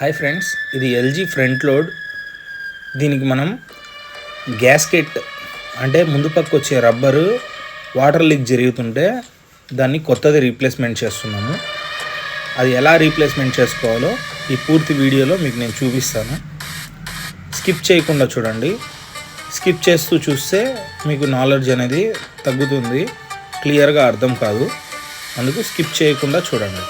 Hi friends ఇది LG front load దీనికి మనం గ్యాస్కెట్ అంటే ముందు పక్క వచ్చే రబ్బరు వాటర్ లీక్ జరుగుతుంటే దాన్ని కొత్తది రీప్లేస్మెంట్ చేస్తున్నాము. అది ఎలా రీప్లేస్మెంట్ చేసుకోవాలో ఈ పూర్తి వీడియోలో మీకు నేను చూపిస్తాను. స్కిప్ చేయకుండా చూడండి. స్కిప్ చేస్తూ చూస్తే మీకు నాలెడ్జ్ అనేది తగ్గుతుంది. క్లియర్గా అర్థం కాదు. అందుకు స్కిప్ చేయకుండా చూడండి.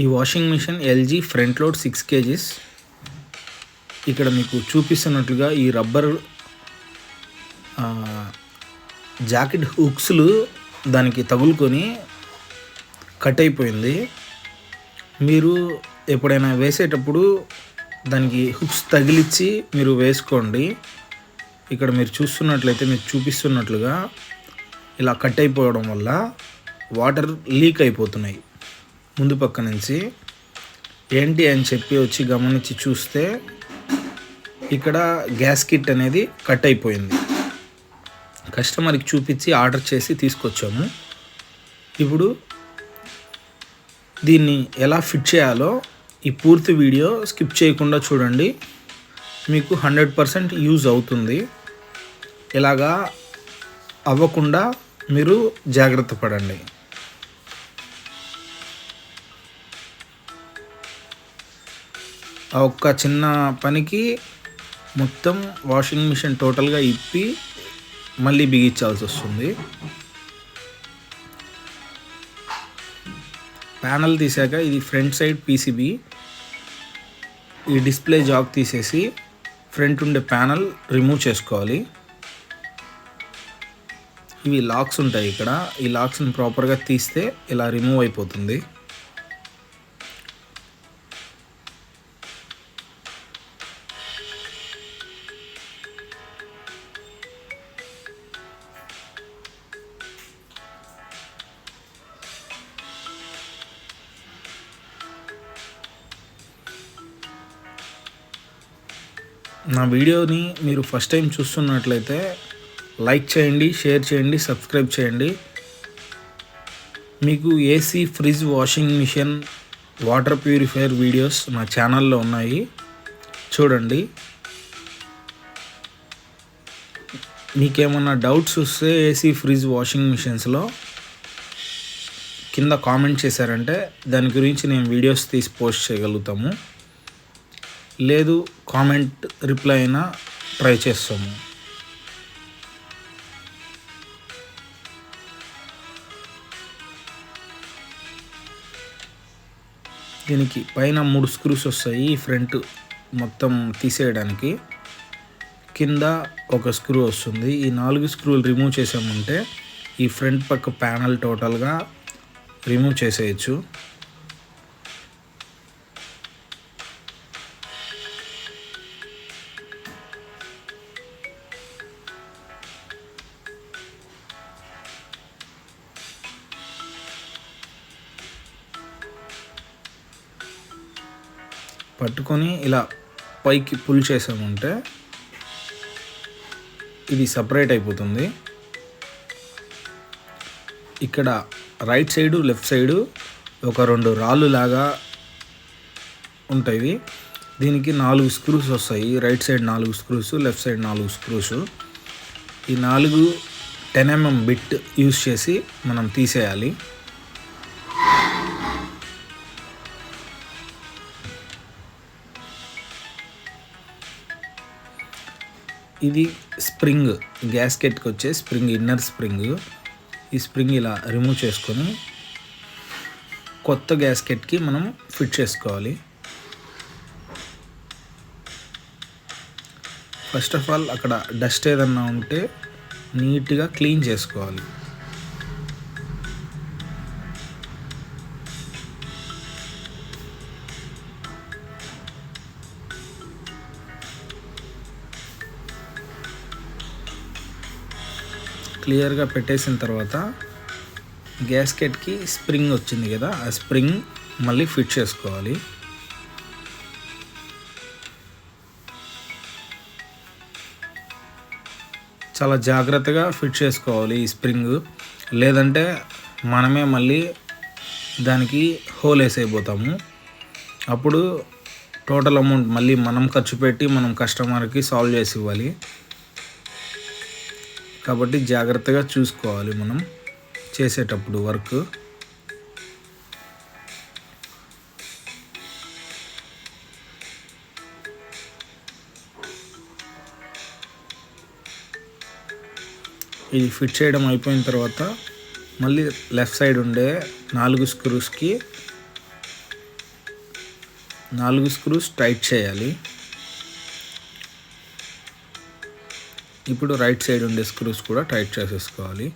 ఈ washing machine LG front load six kgs ఇక్కడ మీకు చూపిస్తున్నట్లుగా ఈ రబ్బర్ జాకెట్ హుక్స్లు దానికి తగులుకొని కట్ అయిపోయింది. మీరు ఎప్పుడైనా వేసేటప్పుడు దానికి హుక్స్ తగిలిచ్చి మీరు వేసుకోండి. ఇక్కడ మీరు చూస్తున్నట్లయితే మీరు చూపిస్తున్నట్లుగా ఇలా కట్ అయిపోవడం వల్ల వాటర్ లీక్ అయిపోతున్నాయి. ముందు పక్క నుంచి ఏంటి అని చెప్పి వచ్చి గమనించి చూస్తే ఇక్కడ గ్యాస్ కిట్ అనేది కట్ అయిపోయింది. కస్టమర్కి చూపించి ఆర్డర్ చేసి తీసుకొచ్చాము. ఇప్పుడు దీన్ని ఎలా ఫిట్ చేయాలో ఈ పూర్తి వీడియో స్కిప్ చేయకుండా చూడండి. మీకు హండ్రెడ్ పర్సెంట్ యూజ్ అవుతుంది. ఇలాగా అవ్వకుండా మీరు జాగ్రత్త పడండి. ఆ ఒక్క చిన్న పనికి మొత్తం వాషింగ్ మిషన్ టోటల్గా ఇప్పి మళ్ళీ బిగించాల్సి వస్తుంది. ప్యానల్ తీసాక ఇది ఫ్రంట్ సైడ్ పీసీబీ ఈ డిస్ప్లే జాక్ తీసేసి ఫ్రంట్ ఉండే ప్యానల్ రిమూవ్ చేసుకోవాలి. ఇవి లాక్స్ ఉంటాయి ఇక్కడ. ఈ లాక్స్ని ప్రాపర్గా తీస్తే ఇలా రిమూవ్ అయిపోతుంది. నా వీడియోని మీరు ఫస్ట్ టైం చూస్తున్నట్లయితే లైక్ చేయండి షేర్ చేయండి సబ్స్క్రైబ్ చేయండి. మీకు AC fridge washing machine water purifier videos నా ఛానల్లో ఉన్నాయి. చూడండి. మీకేమన్నా డౌట్స్ వస్తే ఏసీ ఫ్రిడ్జ్ వాషింగ్ మిషన్స్లో కింద కామెంట్ చేశారంటే దాని గురించి నేను వీడియోస్ తీసి పోస్ట్ చేయగలుగుతాము. లేదు కామెంట్ రిప్లై అయినా ట్రై చేస్తాము. దీనికి పైన మూడు స్క్రూస్ వస్తాయి ఈ ఫ్రంట్ మొత్తం తీసేయడానికి. కింద ఒక స్క్రూ వస్తుంది. ఈ నాలుగు స్క్రూలు రిమూవ్ చేసామంటే ఈ ఫ్రంట్ పక్క ప్యానల్ టోటల్గా రిమూవ్ చేసేయచ్చు. పట్టుకొని ఇలా పైకి పుల్ చేసామంటే ఇది సపరేట్ అయిపోతుంది. ఇక్కడ రైట్ సైడు లెఫ్ట్ సైడు ఒక రెండు రాళ్ళు లాగా ఉంటాయి. దీనికి నాలుగు స్క్రూస్ వస్తాయి. రైట్ సైడ్ నాలుగు స్క్రూస్ లెఫ్ట్ సైడ్ నాలుగు స్క్రూస్. ఈ నాలుగు టెన్ ఎంఎం బిట్ యూస్ చేసి మనం తీసేయాలి. ఇది స్ప్రింగ్ గ్యాస్కెట్కి వచ్చే స్ప్రింగ్ ఇన్నర్ స్ప్రింగ్. ఈ స్ప్రింగ్ ఇలా రిమూవ్ చేసుకొని కొత్త గ్యాస్కెట్కి మనం ఫిట్ చేసుకోవాలి. ఫస్ట్ ఆఫ్ ఆల్ అక్కడ డస్ట్ ఏదన్నా ఉంటే నీట్గా క్లీన్ చేసుకోవాలి. క్లియర్గా పెట్టేసిన తర్వాత గ్యాస్కెట్కి స్ప్రింగ్ వచ్చింది కదా ఆ స్ప్రింగ్ మళ్ళీ ఫిట్ చేసుకోవాలి. చాలా జాగ్రత్తగా ఫిట్ చేసుకోవాలి ఈ స్ప్రింగ్. లేదంటే మనమే మళ్ళీ దానికి హోల్ వేసైపోతాము అప్పుడు టోటల్ అమౌంట్ మళ్ళీ మనం ఖర్చు పెట్టి మనం కస్టమర్కి సాల్వ్ చేసి ఇవ్వాలి. కాబట్టి జాగ్రత్తగా చూసుకోవాలి మనం చేసేటప్పుడు వర్క్. ఇది ఫిట్ చేయడం అయిపోయిన తర్వాత మళ్ళీ లెఫ్ట్ సైడ్ ఉండే నాలుగు స్క్రూస్కి నాలుగు స్క్రూస్ టైట్ చేయాలి. ఇప్పుడు రైట్ సైడ్ ఉండే స్క్రూస్ కూడా టైట్ చేసేసుకోవాలి.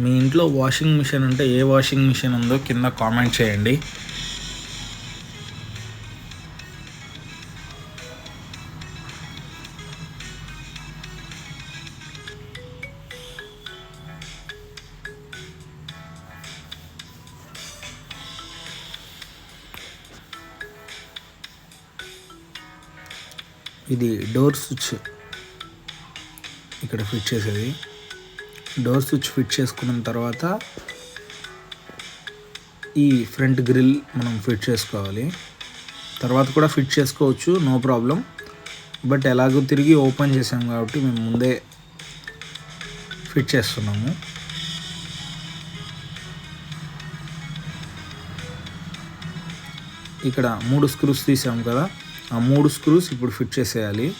మీ ఇంట్లో వాషింగ్ మిషన్ అంటే ఏ వాషింగ్ మిషన్ ఉందో కింద కామెంట్ చేయండి. ఇది డోర్ స్విచ్. ఇక్కడ ఫిట్ చేసేది. డోర్ స్విచ్ ఫిట్ చేసుకున్న తర్వాత ఈ ఫ్రంట్ గ్రిల్ మనం ఫిట్ చేసుకోవాలి. తర్వాత కూడా ఫిట్ చేసుకోవచ్చు నో ప్రాబ్లం. బట్ ఎలాగో తిరిగి ఓపెన్ చేసాం కాబట్టి మేము ముందే ఫిట్ చేస్తున్నాము. ఇక్కడ మూడు స్క్రూస్ తీసాం కదా. ఆ మూడు స్క్రూస్ ఇప్పుడు ఫిట్ చేసేయాలి.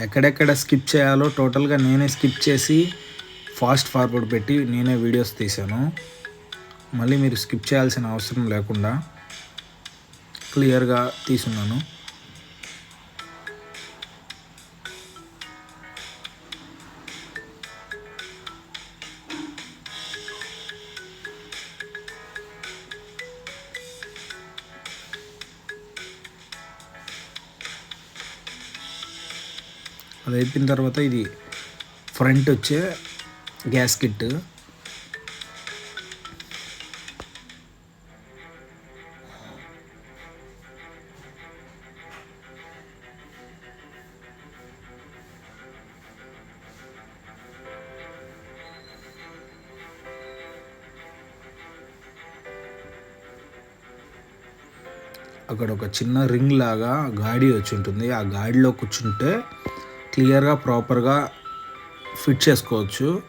ఎక్కడెక్కడ స్కిప్ చేయాలో టోటల్గా నేనే స్కిప్ చేసి ఫాస్ట్ ఫార్వర్డ్ పెట్టి నేనే వీడియోస్ తీశాను. మళ్ళీ మీరు స్కిప్ చేయాల్సిన అవసరం లేకుండా క్లియర్గా తీసున్నాను. అది అయిపోయిన తర్వాత ఇది ఫ్రంట్ వచ్చే గ్యాస్ కిట్ అక్కడ ఒక చిన్న రింగ్ లాగా గాడి వచ్చి ఉంటుంది ఆ గాడిలో కూర్చుంటే క్లియర్గా ప్రాపర్గా ఫిట్ చేసుకోవచ్చు.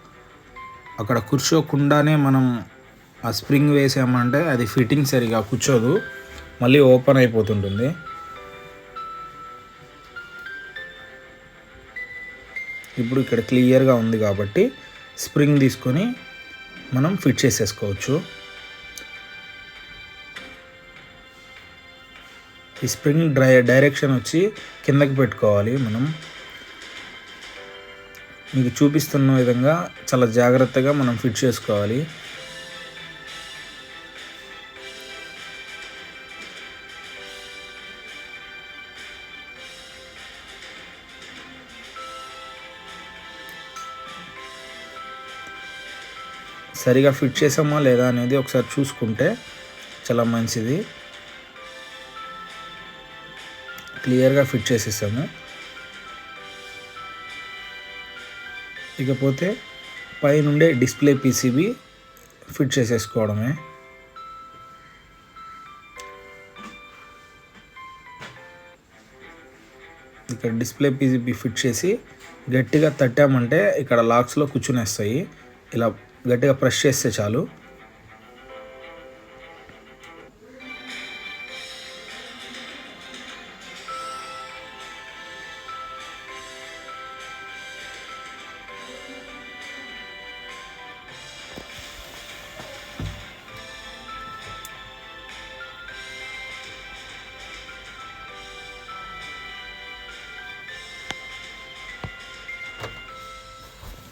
అక్కడ కూర్చోకుండానే మనం ఆ స్ప్రింగ్ వేసామంటే అది ఫిట్టింగ్ సరిగా కూర్చోదు. మళ్ళీ ఓపెన్ అయిపోతుంటుంది. ఇప్పుడు ఇక్కడ క్లియర్గా ఉంది కాబట్టి స్ప్రింగ్ తీసుకొని మనం ఫిట్ చేసేసుకోవచ్చు. ఈ స్ప్రింగ్ డ్రై డైరెక్షన్ వచ్చి కిందకి పెట్టుకోవాలి మనం. మీకు చూపిస్తున్న విధంగా చాలా జాగ్రత్తగా మనం ఫిట్ చేసుకోవాలి. సరిగా ఫిట్ చేసామా లేదా అనేది ఒకసారి చూసుకుంటే చాలా మంచిది. క్లియర్గా ఫిట్ చేసేసాము. ఇకపోతే పైనుండే డిస్ప్లే పీసీబీ ఫిట్ చేసేసుకోవడమే. ఇక్కడ డిస్ప్లే పీసీబీ ఫిట్ చేసి గట్టిగా తట్టామంటే ఇక్కడ లాక్స్లో కూర్చునేస్తాయి. ఇలా గట్టిగా ప్రెస్ చేస్తే చాలు.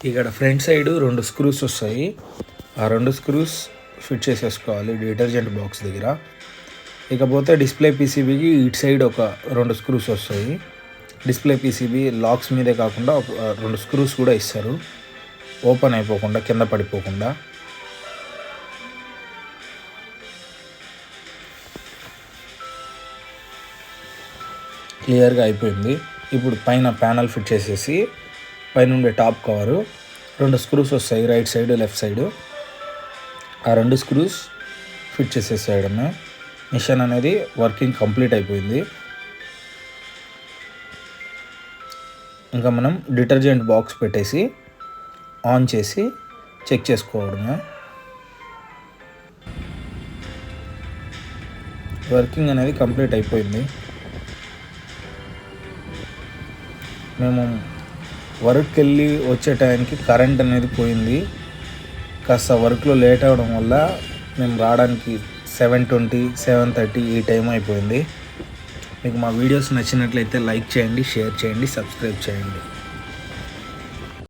ఇక్కడ ఫ్రంట్ సైడ్ రెండు స్క్రూస్ వస్తాయి. ఆ రెండు స్క్రూస్ ఫిట్ చేసేసుకోవాలి డిటర్జెంట్ బాక్స్ దగ్గర. ఇకపోతే డిస్ప్లే పీసీబీకి ఇటు సైడ్ ఒక రెండు స్క్రూస్ వస్తాయి. డిస్ప్లే పీసీబీ లాక్స్ మీదే కాకుండా రెండు స్క్రూస్ కూడా ఇస్తారు. ఓపెన్ అయిపోకుండా కింద పడిపోకుండా. క్లియర్గా అయిపోయింది. ఇప్పుడు పైన ప్యానల్ ఫిట్ చేసేసి పైన ఉండే టాప్ కవరు. రెండు స్క్రూస్ వస్తాయి రైట్ సైడ్ లెఫ్ట్ సైడ్. ఆ రెండు స్క్రూస్ ఫిట్ చేసేసేయడమే మిషన్ అనేది వర్కింగ్ కంప్లీట్ అయిపోయింది. ఇంకా మనం డిటర్జెంట్ బాక్స్ పెట్టేసి ఆన్ చేసి చెక్ చేసుకోవడమే వర్కింగ్ అనేది కంప్లీట్ అయిపోయింది. మేము వర్క్కి వెళ్ళి వచ్చే టైంకి కరెంట్ అనేది పోయింది. కాస్త వర్క్లో లేట్ అవ్వడం వల్ల మేము రావడానికి సెవెన్ ట్వంటీ సెవెన్ థర్టీ ఈ టైం అయిపోయింది. మీకు మా వీడియోస్ నచ్చినట్లయితే లైక్ చేయండి షేర్ చేయండి సబ్స్క్రైబ్ చేయండి.